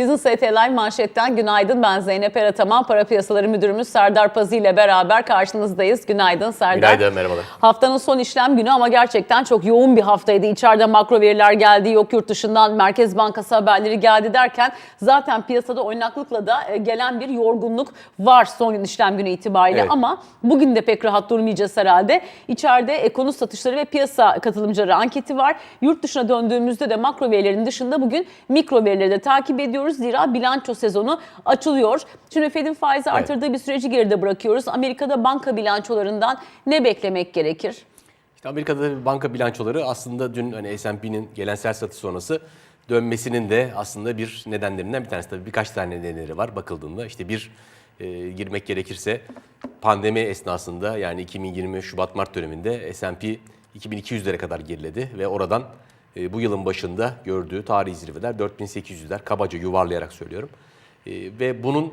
Business AT Live manşetten günaydın. Ben Zeynep Erataman, Para Piyasaları Müdürümüz Serdar Pazı ile beraber karşınızdayız. Günaydın Serdar. Günaydın, merhabalar. Haftanın son işlem günü ama gerçekten çok yoğun bir haftaydı. İçeride makro veriler geldi, yok yurt dışından Merkez Bankası haberleri geldi derken zaten piyasada oynaklıkla da e, gelen bir yorgunluk var son işlem günü itibariyle. Evet. Ama bugün de pek rahat durmayacağız herhalde. İçeride ekonomi satışları ve piyasa katılımcıları anketi var. Yurt dışına döndüğümüzde de makro verilerin dışında bugün mikro verileri de takip ediyoruz. Zira bilanço sezonu açılıyor. Şimdi Fed'in faizi artırdığı bir süreci geride bırakıyoruz. Amerika'da banka bilançolarından ne beklemek gerekir? İşte Amerika'da da banka bilançoları aslında dün hani S&P'nin gelensel satış sonrası dönmesinin de aslında bir nedenlerinden bir tanesi. Tabii birkaç tane nedeni var bakıldığında. İşte bir e, girmek gerekirse pandemi esnasında yani 2020 Şubat-Mart döneminde S&P 2200'lere kadar geriledi ve oradan e, bu yılın başında gördüğü tarihi zirveler 4800'ler kabaca yuvarlayarak söylüyorum. E, ve bunun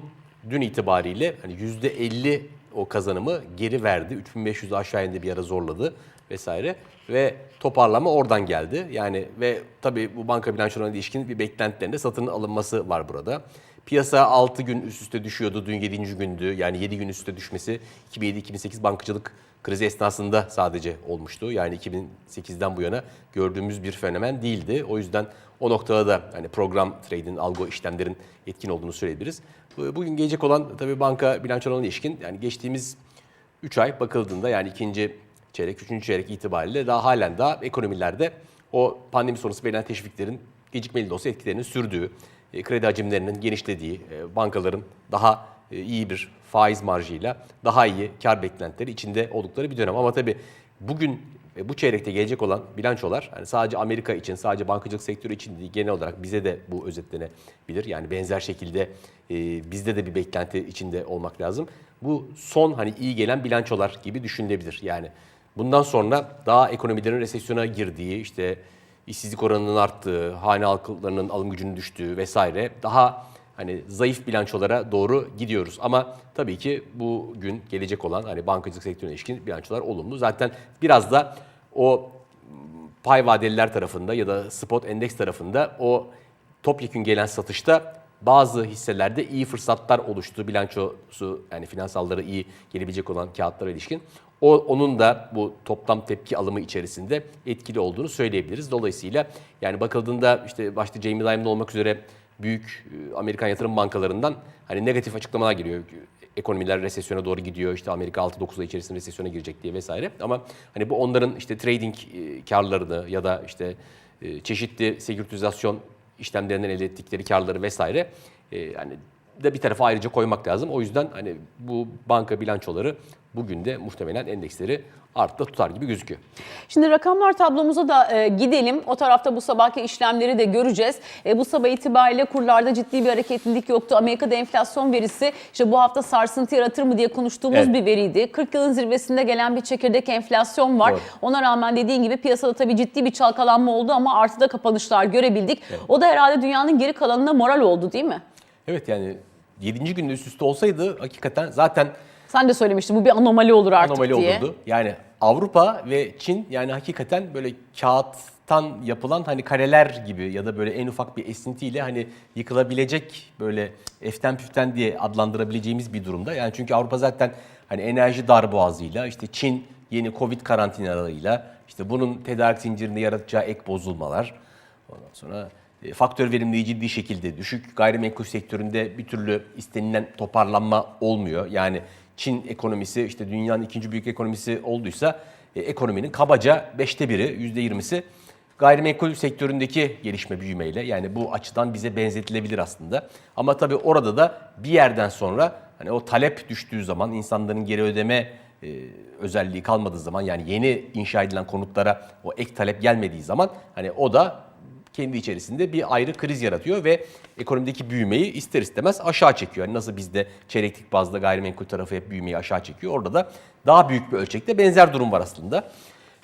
dün itibariyle hani %50 o kazanımı geri verdi. 3500 aşağı indi bir ara zorladı vesaire ve toparlama oradan geldi. Yani ve tabii bu banka bilançolarına ilişkin bir beklentilerinde satın alınması var burada. Piyasa 6 gün üst üste düşüyordu. Dün 7. gündü. Yani 7 gün üst üste düşmesi 2007-2008 bankacılık krizi esnasında sadece olmuştu. Yani 2008'den bu yana gördüğümüz bir fenomen değildi. O yüzden o noktada da hani program trade'in, algo işlemlerin etkin olduğunu söyleyebiliriz. Bu- Bugün gelecek olan tabii banka bilançolarına ilişkin yani geçtiğimiz 3 ay bakıldığında yani ikinci çeyrek, üçüncü çeyrek itibariyle daha halen daha ekonomilerde o pandemi sonrası verilen teşviklerin gecikmeli de olsa etkilerinin sürdüğü, e, kredi hacimlerinin genişlediği, e, bankaların daha e, iyi bir faiz marjıyla daha iyi kar beklentileri içinde oldukları bir dönem. Ama tabii bugün bu çeyrekte gelecek olan bilançolar hani sadece Amerika için, sadece bankacılık sektörü için değil, genel olarak bize de bu özetlenebilir. Yani benzer şekilde bizde de bir beklenti içinde olmak lazım. Bu son hani iyi gelen bilançolar gibi düşünülebilir. Yani bundan sonra daha ekonomilerin resesyona girdiği, işte işsizlik oranının arttığı, hane halklarının alım gücünün düştüğü vesaire daha hani zayıf bilançolara doğru gidiyoruz. Ama tabii ki bugün gelecek olan hani bankacılık sektörüne ilişkin bilançolar olumlu. Zaten biraz da o pay vadeliler tarafında ya da spot endeks tarafında o topyekün gelen satışta bazı hisselerde iyi fırsatlar oluştu. Bilançosu yani finansalları iyi gelebilecek olan kağıtlara ilişkin. O, onun da bu toplam tepki alımı içerisinde etkili olduğunu söyleyebiliriz. Dolayısıyla yani bakıldığında işte başta Jamie Dimon olmak üzere büyük e, Amerikan yatırım bankalarından hani negatif açıklamalar geliyor. Ekonomiler resesyona doğru gidiyor. İşte Amerika 6-9 ay içerisinde resesyona girecek diye vesaire. Ama hani bu onların işte trading e, karlarını ya da işte e, çeşitli seküritizasyon işlemlerinden elde ettikleri karları vesaire e, yani de bir tarafa ayrıca koymak lazım. O yüzden hani bu banka bilançoları bugün de muhtemelen endeksleri artta tutar gibi gözüküyor. Şimdi rakamlar tablomuza da e, gidelim. O tarafta bu sabahki işlemleri de göreceğiz. E, bu sabah itibariyle kurlarda ciddi bir hareketlilik yoktu. Amerika'da enflasyon verisi işte bu hafta sarsıntı yaratır mı diye konuştuğumuz Evet. bir veriydi. 40 yılın zirvesinde gelen bir çekirdek enflasyon var. Doğru. Ona rağmen dediğin gibi piyasada tabii ciddi bir çalkalanma oldu ama artıda kapanışlar görebildik. O da herhalde dünyanın geri kalanına moral oldu değil mi? Evet yani 7. günde üst üste olsaydı hakikaten zaten Sen de söylemiştin bu bir anomali olur artık anomali diye. olurdu. Yani Avrupa ve Çin yani hakikaten böyle kağıttan yapılan hani kareler gibi ya da böyle en ufak bir esintiyle hani yıkılabilecek böyle eften püften diye adlandırabileceğimiz bir durumda. Yani çünkü Avrupa zaten hani enerji darboğazıyla işte Çin yeni Covid karantinalarıyla işte bunun tedarik zincirinde yaratacağı ek bozulmalar ondan sonra faktör verimliliği ciddi şekilde düşük. Gayrimenkul sektöründe bir türlü istenilen toparlanma olmuyor. Yani Çin ekonomisi işte dünyanın ikinci büyük ekonomisi olduysa e, ekonominin kabaca beşte biri, yüzde yirmisi gayrimenkul sektöründeki gelişme büyümeyle yani bu açıdan bize benzetilebilir aslında. Ama tabii orada da bir yerden sonra hani o talep düştüğü zaman insanların geri ödeme e, özelliği kalmadığı zaman yani yeni inşa edilen konutlara o ek talep gelmediği zaman hani o da kendi içerisinde bir ayrı kriz yaratıyor ve ekonomideki büyümeyi ister istemez aşağı çekiyor. Yani nasıl bizde çeyreklik bazda gayrimenkul tarafı hep büyümeyi aşağı çekiyor. Orada da daha büyük bir ölçekte benzer durum var aslında.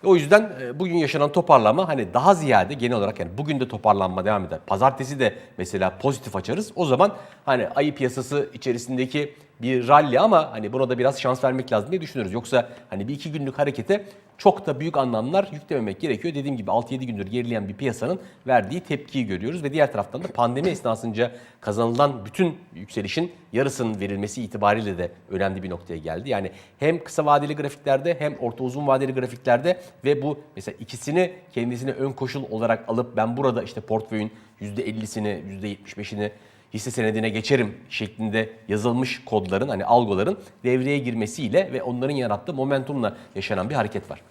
O yüzden e, bugün yaşanan toparlama hani daha ziyade genel olarak yani bugün de toparlanma devam eder. Pazartesi de mesela pozitif açarız. O zaman hani ayı piyasası içerisindeki bir rally ama hani buna da biraz şans vermek lazım diye düşünüyoruz. Yoksa hani bir iki günlük harekete çok da büyük anlamlar yüklememek gerekiyor. Dediğim gibi 6-7 gündür gerileyen bir piyasanın verdiği tepkiyi görüyoruz ve diğer taraftan da pandemi esnasında kazanılan bütün yükselişin yarısının verilmesi itibariyle de önemli bir noktaya geldi. Yani hem kısa vadeli grafiklerde hem orta uzun vadeli grafiklerde ve bu mesela ikisini kendisine ön koşul olarak alıp ben burada işte portföyün %50'sini, %75'ini hisse senedine geçerim şeklinde yazılmış kodların hani algoların devreye girmesiyle ve onların yarattığı momentumla yaşanan bir hareket var.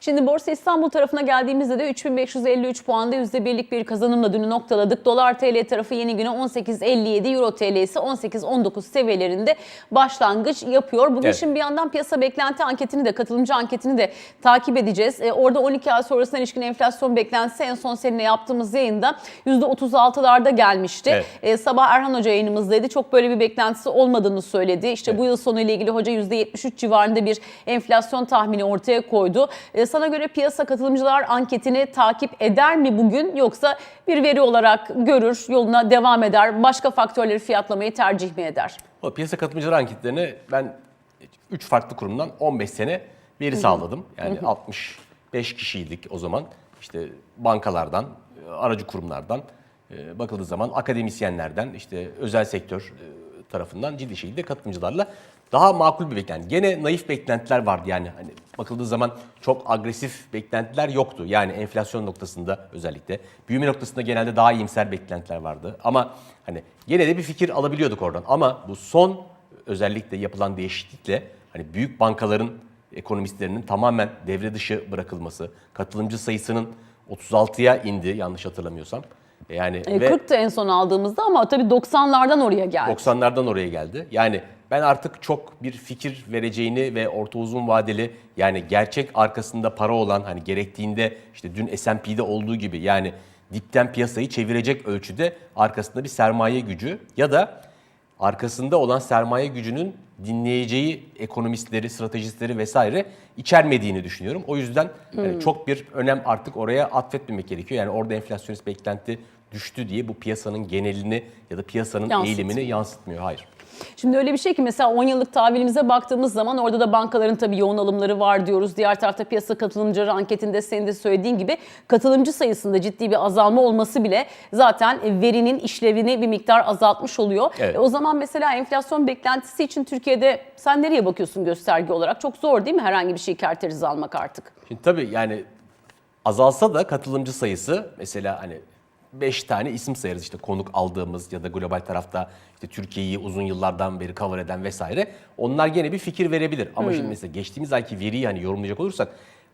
Şimdi Borsa İstanbul tarafına geldiğimizde de 3553 puanda %1'lik bir kazanımla dünü noktaladık. Dolar TL tarafı yeni güne 18.57, Euro TL ise 18.19 seviyelerinde başlangıç yapıyor. Bugün Evet. şimdi bir yandan piyasa beklenti anketini de, katılımcı anketini de takip edeceğiz. E, orada 12 ay sonrasına ilişkin enflasyon beklentisi en son seninle yaptığımız yayında %36'larda gelmişti. Evet. E, sabah Erhan Hoca yayınımızdaydı. Çok böyle bir beklentisi olmadığını söyledi. İşte bu yıl sonu ile ilgili hoca %73 civarında bir enflasyon tahmini ortaya koydu. E, sana göre piyasa katılımcılar anketini takip eder mi bugün yoksa bir veri olarak görür, yoluna devam eder, başka faktörleri fiyatlamayı tercih mi eder? O piyasa katılımcıları anketlerini ben 3 farklı kurumdan 15 sene veri sağladım. Yani 65 kişiydik o zaman. İşte bankalardan, aracı kurumlardan, bakıldığı zaman akademisyenlerden, işte özel sektör e, tarafından ciddi şekilde katılımcılarla daha makul bir beklenti. Gene naif beklentiler vardı yani hani bakıldığı zaman çok agresif beklentiler yoktu. Yani enflasyon noktasında özellikle büyüme noktasında genelde daha iyimser beklentiler vardı. Ama hani gene de bir fikir alabiliyorduk oradan. Ama bu son özellikle yapılan değişiklikle hani büyük bankaların ekonomistlerinin tamamen devre dışı bırakılması, katılımcı sayısının 36'ya indi yanlış hatırlamıyorsam. Yani E, ve 40'tı en son aldığımızda ama tabii 90'lardan oraya geldi. 90'lardan oraya geldi. Yani ben artık çok bir fikir vereceğini ve orta uzun vadeli yani gerçek arkasında para olan hani gerektiğinde işte dün S&P'de olduğu gibi yani dipten piyasayı çevirecek ölçüde arkasında bir sermaye gücü ya da arkasında olan sermaye gücünün dinleyeceği ekonomistleri, stratejistleri vesaire içermediğini düşünüyorum. O yüzden yani çok bir önem artık oraya atfetmemek gerekiyor. Yani orada enflasyonist beklenti düştü diye bu piyasanın genelini ya da piyasanın Yansıtmıyor. eğilimini yansıtmıyor. Hayır. Şimdi öyle bir şey ki mesela 10 yıllık tahvilimize baktığımız zaman orada da bankaların tabii yoğun alımları var diyoruz. Diğer tarafta piyasa katılımcıları anketinde senin de söylediğin gibi katılımcı sayısında ciddi bir azalma olması bile zaten verinin işlevini bir miktar azaltmış oluyor. Evet. E, o zaman mesela enflasyon beklentisi için Türkiye'de sen nereye bakıyorsun gösterge olarak? Çok zor değil mi herhangi bir şey kerterize almak artık? Şimdi tabii yani azalsa da katılımcı sayısı mesela hani 5 tane isim sayarız işte konuk aldığımız ya da global tarafta işte Türkiye'yi uzun yıllardan beri cover eden vesaire. Onlar gene bir fikir verebilir. Ama şimdi mesela geçtiğimiz ayki veriyi hani yorumlayacak olursak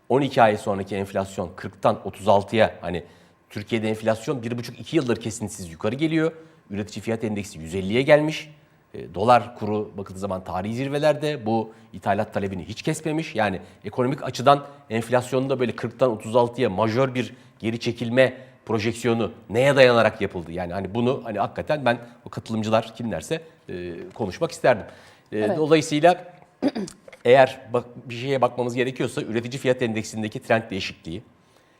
12 ay sonraki enflasyon 40'tan 36'ya hani Türkiye'de enflasyon 1,5-2 yıldır kesintisiz yukarı geliyor. Üretici fiyat endeksi 150'ye gelmiş. E, dolar kuru bakıldığı zaman tarihi zirvelerde bu ithalat talebini hiç kesmemiş. Yani ekonomik açıdan enflasyonda böyle 40'tan 36'ya majör bir geri çekilme projeksiyonu neye dayanarak yapıldı? Yani hani bunu hani hakikaten ben o katılımcılar kimlerse e, konuşmak isterdim. E, Dolayısıyla eğer bak, bir şeye bakmamız gerekiyorsa üretici fiyat endeksindeki trend değişikliği,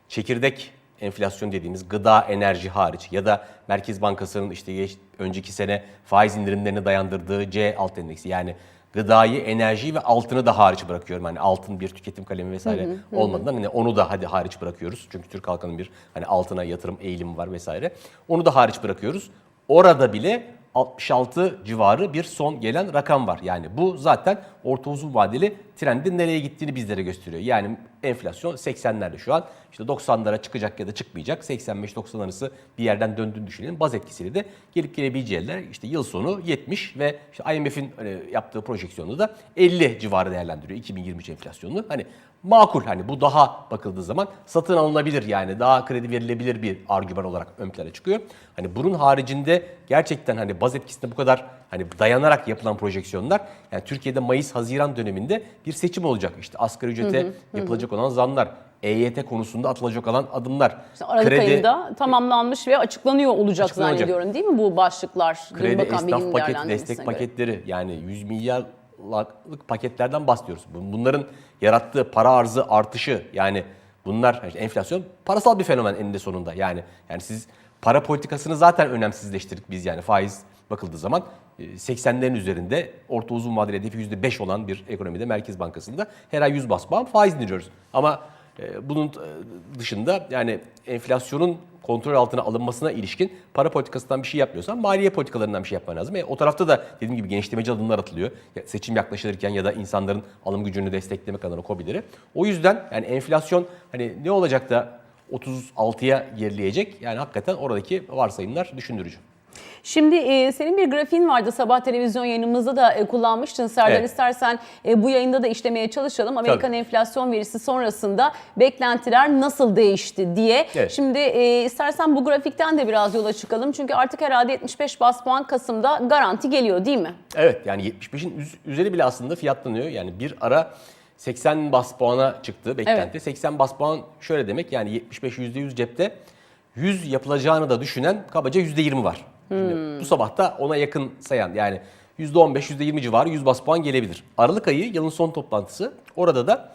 çekirdek enflasyon dediğimiz gıda, enerji hariç ya da Merkez Bankası'nın işte geç, önceki sene faiz indirimlerini dayandırdığı C alt endeksi yani gıdayı, enerjiyi ve altını da hariç bırakıyorum. Hani altın bir tüketim kalemi vesaire olmadığından hani onu da hadi hariç bırakıyoruz. Çünkü Türk halkının bir hani altına yatırım eğilimi var vesaire. Onu da hariç bırakıyoruz. Orada bile 66 civarı bir son gelen rakam var. Yani bu zaten orta uzun vadeli trendin nereye gittiğini bizlere gösteriyor. Yani enflasyon 80'lerde şu an işte 90'lara çıkacak ya da çıkmayacak. 85-90 arası bir yerden döndüğünü düşünelim. Baz etkisiyle de gelip gelebileceği yerler işte yıl sonu 70 ve işte IMF'in hani yaptığı projeksiyonu da 50 civarı değerlendiriyor 2023 enflasyonunu. Hani makul hani bu daha bakıldığı zaman satın alınabilir yani daha kredi verilebilir bir argüman olarak ön plana çıkıyor. Hani bunun haricinde gerçekten hani baz etkisinde bu kadar hani dayanarak yapılan projeksiyonlar yani Türkiye'de Mayıs-Haziran döneminde bir seçim olacak. İşte asgari ücrete yapılacak olan zamlar, EYT konusunda atılacak olan adımlar, İşte Aralık ayında tamamlanmış ve açıklanıyor olacak Açıklanacak. zannediyorum değil mi bu başlıklar? Kredi, esnaf paket, değerlendirmesine destek göre. paketleri yani 100 milyarlık paketlerden bahsediyoruz. Bun- Bunların yarattığı para arzı artışı yani bunlar işte enflasyon parasal bir fenomen eninde sonunda. Yani yani siz para politikasını zaten önemsizleştirdik biz yani faiz bakıldığı zaman 80'lerin üzerinde orta uzun vadeli hedefi %5 olan bir ekonomide Merkez Bankası'nda her ay 100 bas puan faiz indiriyoruz. Ama e, bunun e, dışında yani enflasyonun kontrol altına alınmasına ilişkin para politikasından bir şey yapmıyorsan maliye politikalarından bir şey yapman lazım. E, o tarafta da dediğim gibi genişlemeci adımlar atılıyor. Ya, seçim yaklaşırken ya da insanların alım gücünü desteklemek adına COBİ'leri. O yüzden yani enflasyon hani ne olacak da 36'ya gerileyecek? Yani hakikaten oradaki varsayımlar düşündürücü. Şimdi e, senin bir grafiğin vardı sabah televizyon yayınımızda da e, kullanmıştın Serdar. Evet. İstersen e, bu yayında da işlemeye çalışalım. Amerikan Tabii. enflasyon verisi sonrasında beklentiler nasıl değişti diye. Evet. Şimdi e, istersen bu grafikten de biraz yola çıkalım. Çünkü artık herhalde 75 bas puan Kasım'da garanti geliyor değil mi? Evet yani 75'in üz- üzeri bile aslında fiyatlanıyor. Yani bir ara 80 bas puana çıktı beklenti. Evet. 80 bas puan şöyle demek yani 75 %100 cepte 100 yapılacağını da düşünen kabaca %20 var. Şimdi bu sabah da ona yakın sayan yani %15 %20 civarı 100 bas puan gelebilir. Aralık ayı yılın son toplantısı. Orada da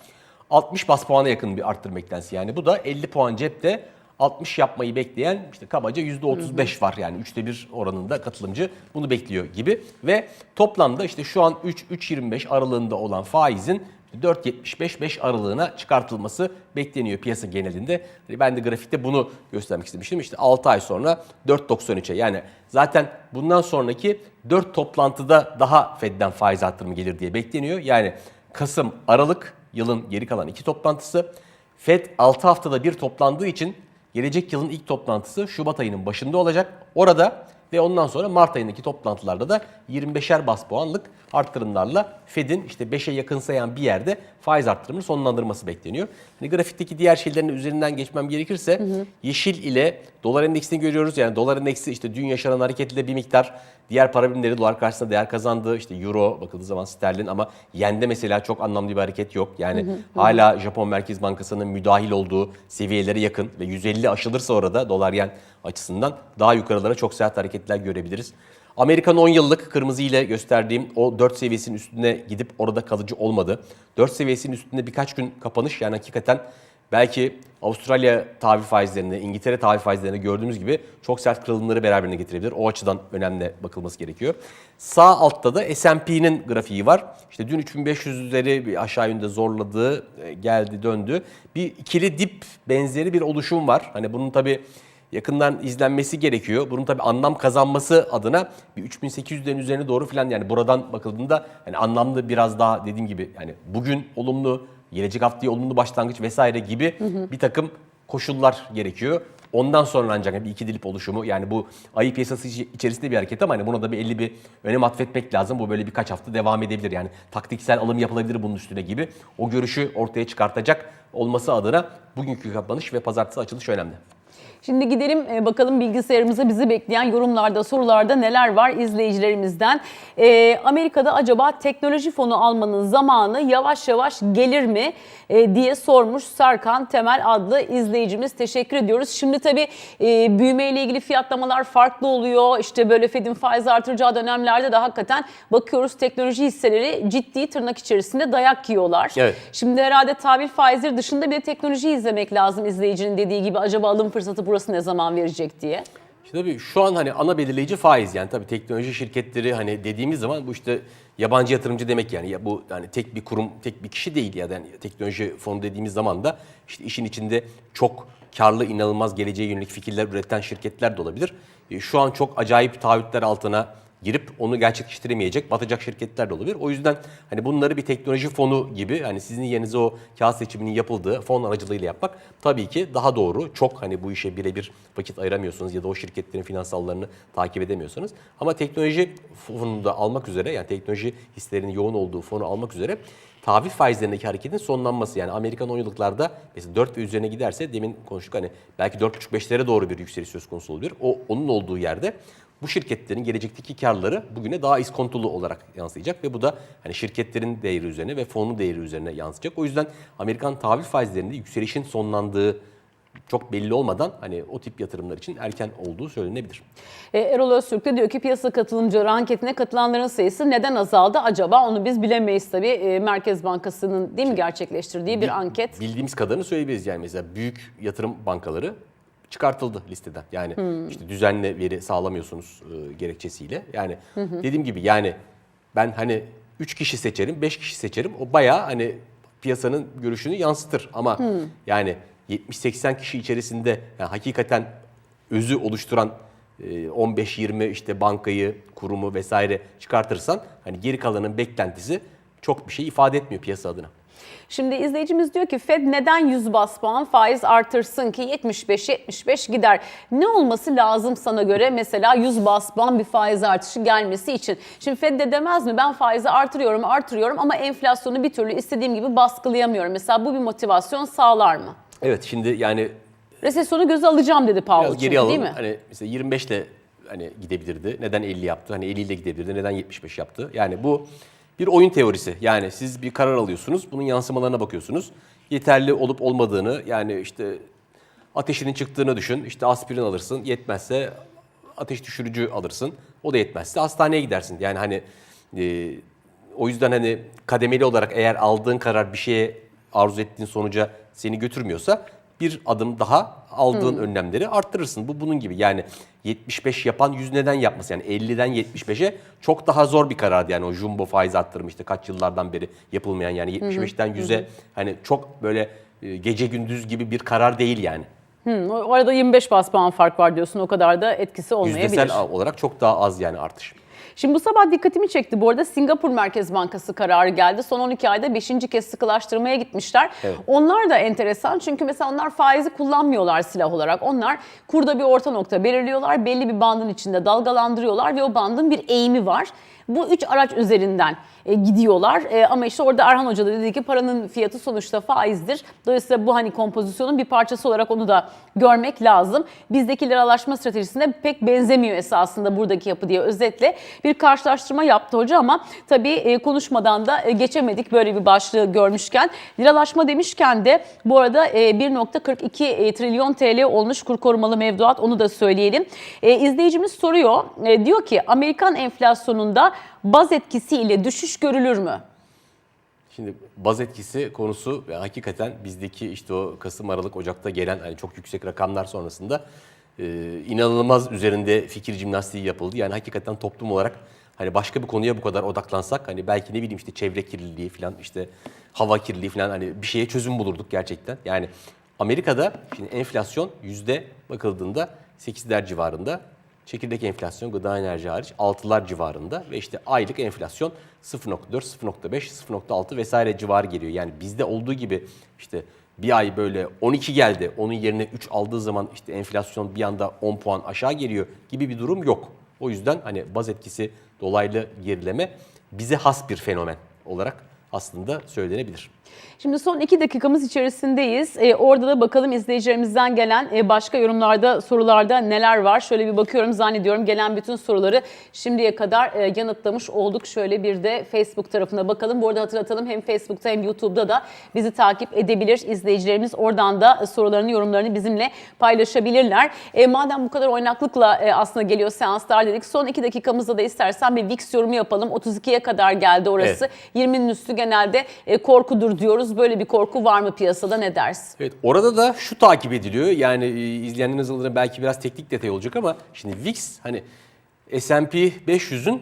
60 bas puana yakın bir arttırma. Yani bu da 50 puan cepte 60 yapmayı bekleyen işte kabaca %35 var yani üçte bir oranında katılımcı bunu bekliyor gibi ve toplamda işte şu an 3-3.25 aralığında olan faizin 4.75-5 aralığına çıkartılması bekleniyor piyasa genelinde. Hani ben de grafikte bunu göstermek istemiştim. İşte 6 ay sonra 4.93'e yani zaten bundan sonraki 4 toplantıda daha Fed'den faiz artırımı gelir diye bekleniyor. Yani Kasım, Aralık yılın geri kalan iki toplantısı. Fed 6 haftada bir toplandığı için gelecek yılın ilk toplantısı Şubat ayının başında olacak. Orada ve ondan sonra Mart ayındaki toplantılarda da 25'er bas puanlık arttırımlarla Fed'in işte 5'e yakınsayan bir yerde faiz arttırımını sonlandırması bekleniyor. Hani grafikteki diğer şeylerin üzerinden geçmem gerekirse yeşil ile dolar endeksini görüyoruz. Yani dolar endeksi işte dün yaşanan hareketle bir miktar diğer para birimleri dolar karşısında değer kazandı. İşte euro bakıldığı zaman sterlin ama yende mesela çok anlamlı bir hareket yok. Yani hala Japon Merkez Bankası'nın müdahil olduğu seviyelere yakın ve 150 aşılırsa orada dolar yen açısından daha yukarılara çok sert hareketler görebiliriz. Amerikan 10 yıllık kırmızı ile gösterdiğim o 4 seviyesinin üstüne gidip orada kalıcı olmadı. 4 seviyesinin üstünde birkaç gün kapanış yani hakikaten belki Avustralya tahvil faizlerinde, İngiltere tahvil faizlerinde gördüğümüz gibi çok sert kırılımları beraberinde getirebilir. O açıdan önemli bakılması gerekiyor. Sağ altta da S&P'nin grafiği var. İşte dün 3500'leri bir aşağı yönde zorladı, e, geldi, döndü. Bir ikili dip benzeri bir oluşum var. Hani bunun tabii yakından izlenmesi gerekiyor. Bunun tabii anlam kazanması adına bir 3800'lerin üzerine doğru falan yani buradan bakıldığında hani anlamlı biraz daha dediğim gibi yani bugün olumlu, gelecek haftaya olumlu başlangıç vesaire gibi bir takım koşullar gerekiyor. Ondan sonra ancak bir iki dilip oluşumu yani bu ayı piyasası içerisinde bir hareket ama hani buna da bir 50 bir önem atfetmek lazım. Bu böyle birkaç hafta devam edebilir yani taktiksel alım yapılabilir bunun üstüne gibi. O görüşü ortaya çıkartacak olması adına bugünkü kapanış ve pazartesi açılış önemli. Şimdi gidelim e, bakalım bilgisayarımıza bizi bekleyen yorumlarda, sorularda neler var izleyicilerimizden. E, Amerika'da acaba teknoloji fonu almanın zamanı yavaş yavaş gelir mi E, diye sormuş Serkan Temel adlı izleyicimiz. Teşekkür ediyoruz. Şimdi tabii e, büyümeyle ilgili fiyatlamalar farklı oluyor. İşte böyle Fed'in faiz artıracağı dönemlerde de hakikaten bakıyoruz teknoloji hisseleri ciddi tırnak içerisinde dayak yiyorlar. Evet. Şimdi herhalde tahvil faizleri dışında bir de teknoloji izlemek lazım izleyicinin dediği gibi. Acaba alım fırsatı burası ne zaman verecek diye. İşte tabii şu an hani ana belirleyici faiz yani tabii teknoloji şirketleri hani dediğimiz zaman bu işte yabancı yatırımcı demek yani ya bu yani tek bir kurum, tek bir kişi değil ya yani teknoloji fonu dediğimiz zaman da işte işin içinde çok karlı, inanılmaz geleceğe yönelik fikirler üreten şirketler de olabilir. E, Şu an çok acayip taahhütler altına girip onu gerçekleştiremeyecek, batacak şirketler de olabilir. O yüzden hani bunları bir teknoloji fonu gibi hani sizin yerinize o kağıt seçiminin yapıldığı fon aracılığıyla yapmak tabii ki daha doğru. Çok hani bu işe birebir vakit ayıramıyorsunuz ya da o şirketlerin finansallarını takip edemiyorsanız. Ama teknoloji fonunu da almak üzere yani teknoloji hislerinin yoğun olduğu fonu almak üzere tahvil faizlerindeki hareketin sonlanması yani Amerikan 10 yıllıklarda mesela 4 ve üzerine giderse demin konuştuk hani belki 4,5-5'lere doğru bir yükseliş söz konusu olabilir. O onun olduğu yerde bu şirketlerin gelecekteki karları bugüne daha iskontolu olarak yansıyacak ve bu da hani şirketlerin değeri üzerine ve fonun değeri üzerine yansıyacak. O yüzden Amerikan tahvil faizlerinde yükselişin sonlandığı çok belli olmadan hani o tip yatırımlar için erken olduğu söylenebilir. E, Erol Öztürk de diyor ki piyasa katılımcıları anketine katılanların sayısı neden azaldı acaba? Onu biz bilemeyiz tabii. E, Merkez Bankası'nın değil mi gerçekleştirdiği bir anket. Bildiğimiz kadarını söyleyebiliriz yani mesela büyük yatırım bankaları çıkartıldı listeden. Yani işte düzenli veri sağlamıyorsunuz e, gerekçesiyle. Yani dediğim gibi yani ben hani 3 kişi seçerim, 5 kişi seçerim. O bayağı hani piyasanın görüşünü yansıtır ama yani 70-80 kişi içerisinde yani hakikaten özü oluşturan e, 15-20 işte bankayı, kurumu vesaire çıkartırsan hani geri kalanın beklentisi çok bir şey ifade etmiyor piyasa adına. Şimdi izleyicimiz diyor ki Fed neden 100 bas puan faiz artırsın ki 75-75 gider. Ne olması lazım sana göre mesela 100 bas puan bir faiz artışı gelmesi için? Şimdi Fed de demez mi ben faizi artırıyorum artırıyorum ama enflasyonu bir türlü istediğim gibi baskılayamıyorum. Mesela bu bir motivasyon sağlar mı? Evet şimdi yani Resesyonu göze alacağım dedi Powell biraz çünkü, geri alalım. değil mi? Hani mesela 25 ile hani gidebilirdi. Neden 50 yaptı? Hani 50 ile gidebilirdi. Neden 75 yaptı? Yani bu bir oyun teorisi. Yani siz bir karar alıyorsunuz. Bunun yansımalarına bakıyorsunuz. Yeterli olup olmadığını yani işte ateşinin çıktığını düşün. İşte aspirin alırsın. Yetmezse ateş düşürücü alırsın. O da yetmezse hastaneye gidersin. Yani hani e, o yüzden hani kademeli olarak eğer aldığın karar bir şeye arzu ettiğin sonuca seni götürmüyorsa bir adım daha aldığın önlemleri arttırırsın. Bu bunun gibi. Yani 75 yapan 100 neden yapması? Yani 50'den 75'e çok daha zor bir karardı. Yani o jumbo faiz arttırımı işte kaç yıllardan beri yapılmayan yani 75'ten 100'e hani çok böyle e, gece gündüz gibi bir karar değil yani. Hı, o arada 25 bas puan fark var diyorsun o kadar da etkisi olmayabilir. Yüzdesel olarak çok daha az yani artış. Şimdi bu sabah dikkatimi çekti. Bu arada Singapur Merkez Bankası kararı geldi. Son 12 ayda 5. kez sıkılaştırmaya gitmişler. Evet. Onlar da enteresan çünkü mesela onlar faizi kullanmıyorlar silah olarak. Onlar kurda bir orta nokta belirliyorlar. Belli bir bandın içinde dalgalandırıyorlar ve o bandın bir eğimi var. Bu üç araç üzerinden e, gidiyorlar. E, ama işte orada Erhan Hoca da dedi ki paranın fiyatı sonuçta faizdir. Dolayısıyla bu hani kompozisyonun bir parçası olarak onu da görmek lazım. Bizdeki liralaşma stratejisine pek benzemiyor esasında buradaki yapı diye özetle bir karşılaştırma yaptı hoca ama tabii e, konuşmadan da e, geçemedik böyle bir başlığı görmüşken. Liralaşma demişken de bu arada e, 1.42 e, trilyon TL olmuş kur korumalı mevduat onu da söyleyelim. E, izleyicimiz soruyor. E, diyor ki Amerikan enflasyonunda baz etkisiyle düşüş görülür mü? Şimdi baz etkisi konusu ve hakikaten bizdeki işte o Kasım, Aralık, Ocak'ta gelen hani çok yüksek rakamlar sonrasında e, inanılmaz üzerinde fikir jimnastiği yapıldı. Yani hakikaten toplum olarak hani başka bir konuya bu kadar odaklansak hani belki ne bileyim işte çevre kirliliği falan işte hava kirliliği falan hani bir şeye çözüm bulurduk gerçekten. Yani Amerika'da şimdi enflasyon yüzde bakıldığında 8'ler civarında. Çekirdek enflasyon gıda enerji hariç 6'lar civarında ve işte aylık enflasyon 0.4, 0.5, 0.6 vesaire civarı geliyor. Yani bizde olduğu gibi işte bir ay böyle 12 geldi onun yerine 3 aldığı zaman işte enflasyon bir anda 10 puan aşağı geliyor gibi bir durum yok. O yüzden hani baz etkisi dolaylı gerileme bize has bir fenomen olarak aslında söylenebilir. Şimdi son iki dakikamız içerisindeyiz. Ee, orada da bakalım izleyicilerimizden gelen e, başka yorumlarda, sorularda neler var. Şöyle bir bakıyorum zannediyorum gelen bütün soruları şimdiye kadar e, yanıtlamış olduk. Şöyle bir de Facebook tarafına bakalım. Bu arada hatırlatalım hem Facebook'ta hem YouTube'da da bizi takip edebilir izleyicilerimiz. Oradan da sorularını, yorumlarını bizimle paylaşabilirler. E, madem bu kadar oynaklıkla e, aslında geliyor seanslar dedik. Son iki dakikamızda da istersen bir VIX yorumu yapalım. 32'ye kadar geldi orası. 20'nin üstü genelde e, korkudur diyoruz. Böyle bir korku var mı piyasada ne dersin? Evet orada da şu takip ediliyor. Yani e, izleyenleriniz adına belki biraz teknik detay olacak ama şimdi VIX hani S&P 500'ün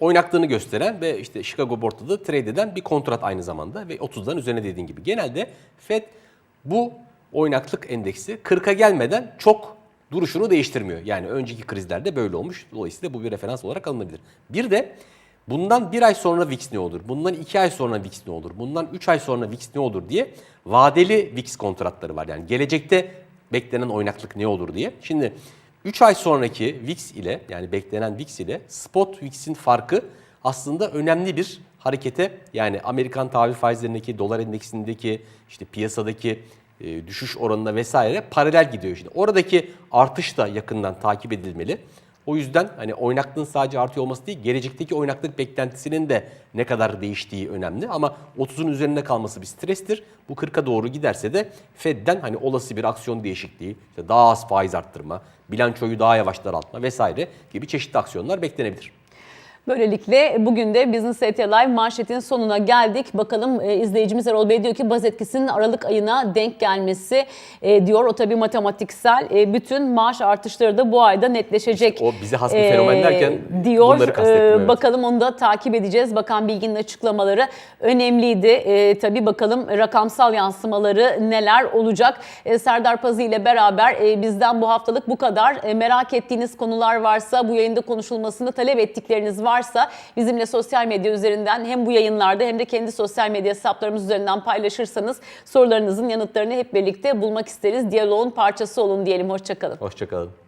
oynaklığını gösteren ve işte Chicago Board'da da trade eden bir kontrat aynı zamanda ve 30'ların üzerine dediğin gibi. Genelde Fed bu oynaklık endeksi 40'a gelmeden çok duruşunu değiştirmiyor. Yani önceki krizlerde böyle olmuş. Dolayısıyla bu bir referans olarak alınabilir. Bir de bundan bir ay sonra VIX ne olur? Bundan iki ay sonra VIX ne olur? Bundan üç ay sonra VIX ne olur diye vadeli VIX kontratları var. Yani gelecekte beklenen oynaklık ne olur diye. Şimdi 3 ay sonraki VIX ile yani beklenen VIX ile spot VIX'in farkı aslında önemli bir harekete yani Amerikan tahvil faizlerindeki, dolar endeksindeki, işte piyasadaki e, düşüş oranına vesaire paralel gidiyor. Şimdi oradaki artış da yakından takip edilmeli. O yüzden hani oynaklığın sadece artıyor olması değil, gelecekteki oynaklık beklentisinin de ne kadar değiştiği önemli. Ama 30'un üzerinde kalması bir strestir. Bu 40'a doğru giderse de Fed'den hani olası bir aksiyon değişikliği, işte daha az faiz arttırma, bilançoyu daha yavaş daraltma vesaire gibi çeşitli aksiyonlar beklenebilir. Böylelikle bugün de Business ET Live manşetin sonuna geldik. Bakalım e, izleyicimiz Erol Bey diyor ki baz etkisinin Aralık ayına denk gelmesi e, diyor. O tabii matematiksel. E, bütün maaş artışları da bu ayda netleşecek. O bize has bir fenomen derken diyor. bunları kastettim, E, evet. Bakalım onu da takip edeceğiz. Bakan Bilgin'in açıklamaları önemliydi. E, tabii bakalım rakamsal yansımaları neler olacak. E, Serdar Pazı ile beraber e, bizden bu haftalık bu kadar. E, merak ettiğiniz konular varsa, bu yayında konuşulmasını talep ettikleriniz varsa bizimle sosyal medya üzerinden hem bu yayınlarda hem de kendi sosyal medya hesaplarımız üzerinden paylaşırsanız sorularınızın yanıtlarını hep birlikte bulmak isteriz. Diyaloğun parçası olun diyelim. Hoşçakalın. Hoşçakalın.